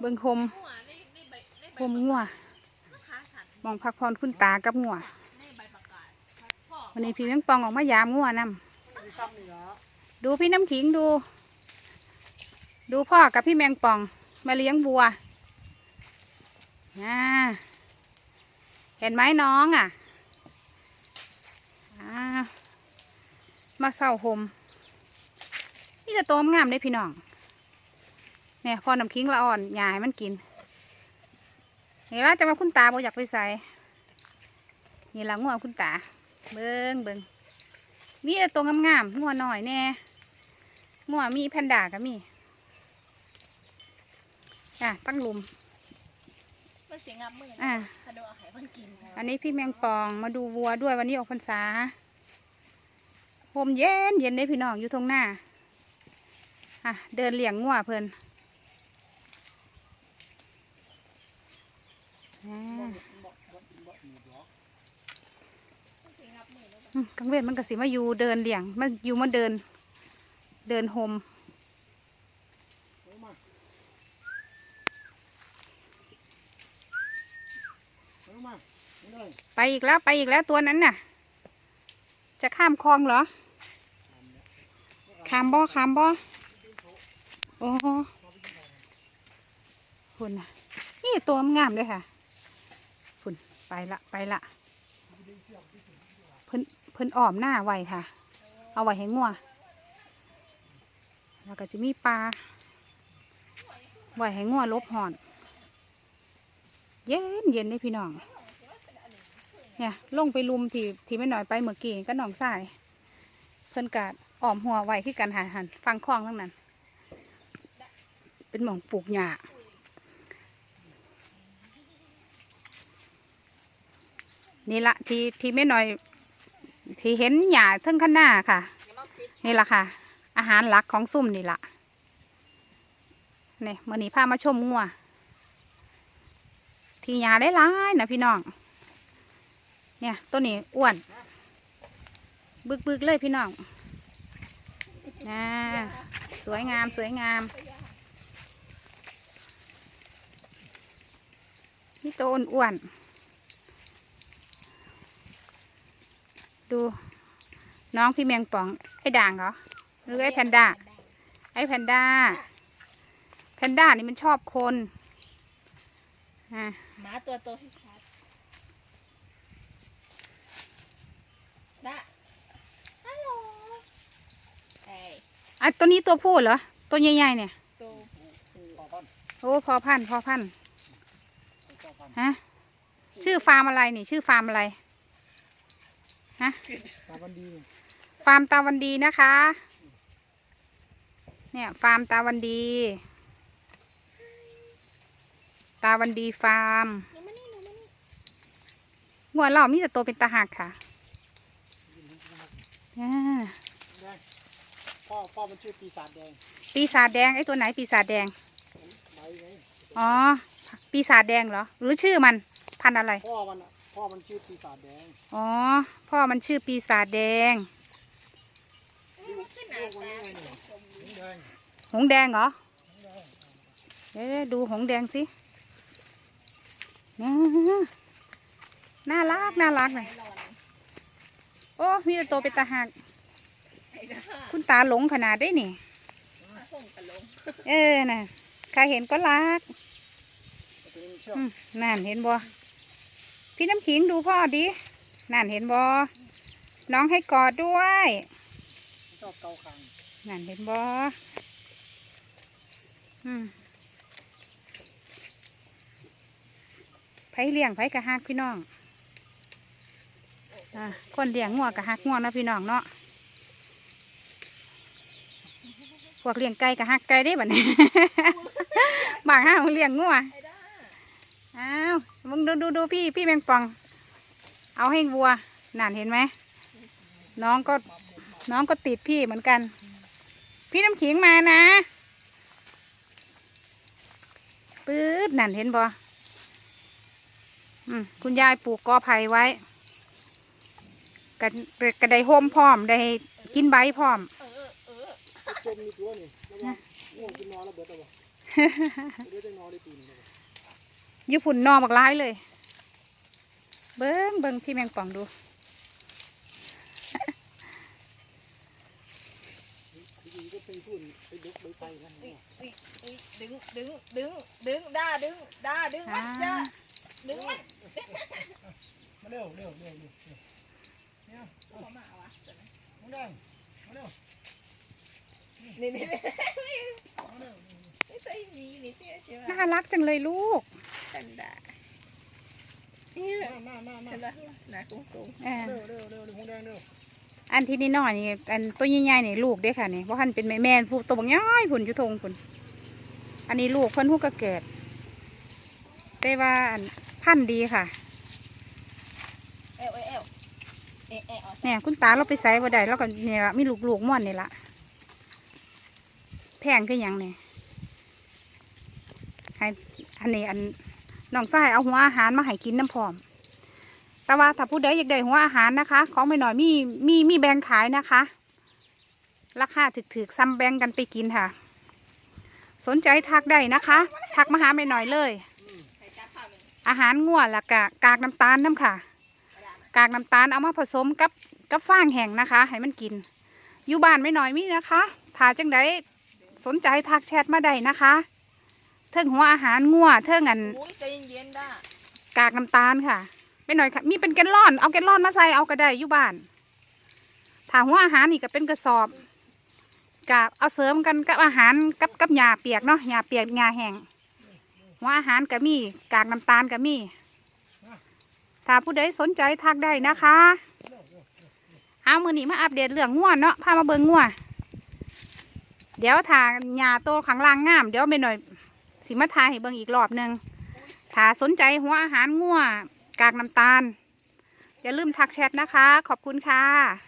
เบิ่งโฮมโฮมงัวมองพักผ่นคุณตากับงัววันนี้พี่แมงปองออกมายามงัวนำดูพี่น้ำขิงดู ดูพ่อกับพี่แมงป่อง มาเลี้ยงวัวนะเห็นไหมน้องอะอ่ามาเศร้าโฮมนี่จะโตมงามได้พี่น้อง เนี่ยพอน้ำขิงละอ่อนหยายมันกินนี่ละจะมาคุณตาบ่อยากไปใส่นี่ละงัวคุณตา เบิ้งเบิ้งมีแต่ตัวงามๆงัวหน่อยแน่งัวมีแพนด้าก็มีอะตั้งหลุมมันเสียงับมืออะถ้าดูอาหารมันกินอันนี้พี่แมงปองมาดูวัวด้วยวันนี้ออกพรรษาโฮมเย็นเย็นได้พี่น้องอยู่ตรงหน้าอะเดินเลี้ยงงัวเพิ่นอ่ามันเสียงับมือแล้ว อืม กลางเว้นมันก็สิมาอยู่เดินเลี้ยง มันอยู่มาเดิน เดินโฮมไปอีกแล้วไปอีกแล้วตัวนั้นน่ะ จะข้ามคลองเหรอ ข้ามบ่อข้ามบ่อโอ้คุณน่ะนี่ตัวงามเลยค่ะ ไปละไปละเพิ่นเพิ่นอ้อมหน้าไว้ค่ะ เอาไว้ให้งัวแล้วก็จะมีปลาไว้ให้งัวลบหอน เย็นเย็นนี่พี่น้อง เนี่ยลงไปลุมที่ที่ไม่หน่อยไปเมื่อกี้ก็หนองทรายเพิ่นกาดอ้อมหัวไว้ที่กันหาหันฟังคล้องทั้งนั้น เป็นหมองปลูกหญ้า นี่ละที่ที่ไม่หน่อย ที่เห็นหญ้าทั้งข้างหน้าค่ะ นี่ละค่ะ อาหารหลักของซุ่มนี่ละนี่มื่อนี้พามาชมงัวที่หญ้าได้หลายนะพี่น้อง เนี่ยตัวนี้อ้วน บึกบึกเลยพี่น้องนะสวยงามสวยงามนี่ตัวอ้วนๆ ดูน้องพี่แมงป่อง ไอ้ด่างเหรอหรือไอ้แพนด้า ไอ้แพนด้า แพนด้านี่มันชอบคนอะหมาตัวโตให้ชัดดะฮัลโหลเอ้ยอะตัวนี้ตัวผู้เหรอ ตัวใหญ่ๆเนี่ย ตัวผู้โอ้พอพันธุ์พอพันธุ์ฮะ ชื่อฟาร์มอะไรนี่ ชื่อฟาร์มอะไร ฮะตาบันดีนี่ฟาร์มตาวันดีนะคะ เนี่ยฟาร์มตาวันดี ตาวันดีฟาร์มหนูมานี่หนูมานี่หัวเรามีแต่ตัวเป็นตาหักค่ะอ่าได้พ่อพ่อมันชื่อปีศาจแดง ปีศาจแดงไอ้ตัวไหนปีศาจแดงใบไงอ๋อ ปีศาจแดงเหรอ หรือชื่อมัน พันธุ์อะไร พ่อมันอะ พ่อมันชื่อปีศาจแดงอ๋อ พ่อมันชื่อปีศาจแดงมันขึ้นหนาลูกมันตานี่ไงนี่สีแดงหงแดงเหรอ เดี๋ยวๆดูหงแดงสิอื้อน่ารักน่ารักเลยหลอนโอ้ มีแต่ตัวเป็นตาหักไอ้ด้าคุณตาหลงขนาดได้นี่ส่งกระลงเออ น่ะ ใครเห็นก็รัก ตัวนี้มันเชื่อมอืมนั่นเห็นบ่ พี่น้ำขิงดูพ่อดิ นั่นเห็นบ่น้องให้กอดด้วย ชอบเกาคางนั่นเห็นบ่อืมไผเลี้ยงไผกะฮักพี่น้องอะคนเลี้ยงงัวกะฮักงัวเนาะพี่น้องเนาะ พวกเลี้ยงไก่กะฮักไก่ได้บัดนี้บางห้างเลี้ยงงัวไอ้ด้าอ้าว มึงดูดูดูพี่พี่แมงป่อง เอาให้วัวนั่นเห็นไหมน้องก็น้องก็ติดพี่เหมือนกัน พี่น้ำขิงมานะปื๊ดนั่นเห็นบ่อืมคุณยายปลูกกอไผ่ไว้กระกระไดโฮมพร้อมได้กินใบพร้อมเออเออจมมีตัวนี่ระวังง่วงกินนอนแล้วเบิดเอาบ่เดี๋ยวจะนอนได้ปีนึง เลยอยู่ฝุ่นนอบักร้ายเลย เบิ้งเบิ้งพี่แมงป่องดู อุ๊ยอุ๊ยดึงดึงดึงดึงด้าดึงด้าดึงมัอ่านจ้าดึงมันมาเร็วเร็วเร็วเร็วเนี่ยเอามาวะน้องแดงมาเร็วนี่นี่นี่มาเร็ว ไม่ใช่มีนี่ใช่ใช่ไหมน่ารักจังเลยลูกกันดานี่มามามามาเห็นไหมหนากุ้งกุ้งเออเร็วเร็วเร็วเร็วน้องแดงเร็วอันที่นี่น้อยนี่อันตัวใหญ่ๆนี่ลูกเด้อค่ะนี่เพราะท่านเป็นแม่แม่ผู้ตัวบางย้อยผุนอยุทงผุนอันนี้ลูกเพิ่นหูกระเกิดแต่ว่าอันพันธุ์ดีค่ะเอวเอวเอวเอวเอวเนี่ยคุณตาเราไปใส่บ่ได้แล้วก็เนี่ยละมีลูกลูกๆม่อนนี่ละแพงคือหยังเนี่ยให้ อันนี้อันน้องฝ้ายเอาหัวอาหารมาให้กินน้ำพร้อม แต่ว่าถ้าผู้ใดอยากได้หัวอาหารนะคะ ของไม่หน่อยมีมีมีแบงขายนะคะ ราคาถึกๆซ้ำแบงกันไปกินค่ะ สนใจทักได้นะคะ ทักมาหาไม่หน่อยเลย อาหารงัวและกะกากน้ำตาลน้ำค่ะกากากน้ำตาลเอามาผสมกับกับฟางแห้งนะคะ ให้มันกิน อยู่บ้านไม่น้อยมีนะคะถ้าจังไดสนใจทักแชทมาได้นะคะ เทิงหัวอาหารงัวเทิงอันอุ้ยใจเย็นๆด้ากากน้ำตาลค่ะไม่น้อยค่ะ มีเป็นแกนลอน เอาแกนลอนมาใส่เอาก็ได้อยู่บ้านถ้าหัวอาหารนี่ก็เป็นกระสอบกับเอาเสริมกันกับอาหารกับกับหญ้าเปียกเนาะหญ้าเปียกหญ้าแห้งหัวอาหารก็มีกากน้ำตาลก็มีถ้าผู้ใดสนใจทักได้นะคะเอามือนี้มาอัปเดตเรื่องง่วเนาะพามาเบิงง่วเดี๋ยวถ้าหญ้าโตข้างล่างงาม เดี๋ยวไปหน่อย สิมาทายให้เบิงอีกรอบหนึ่งถ้าสนใจหัวอาหารง่วกากน้ำตาล อย่าลืมทักแชทนะคะ ขอบคุณค่ะ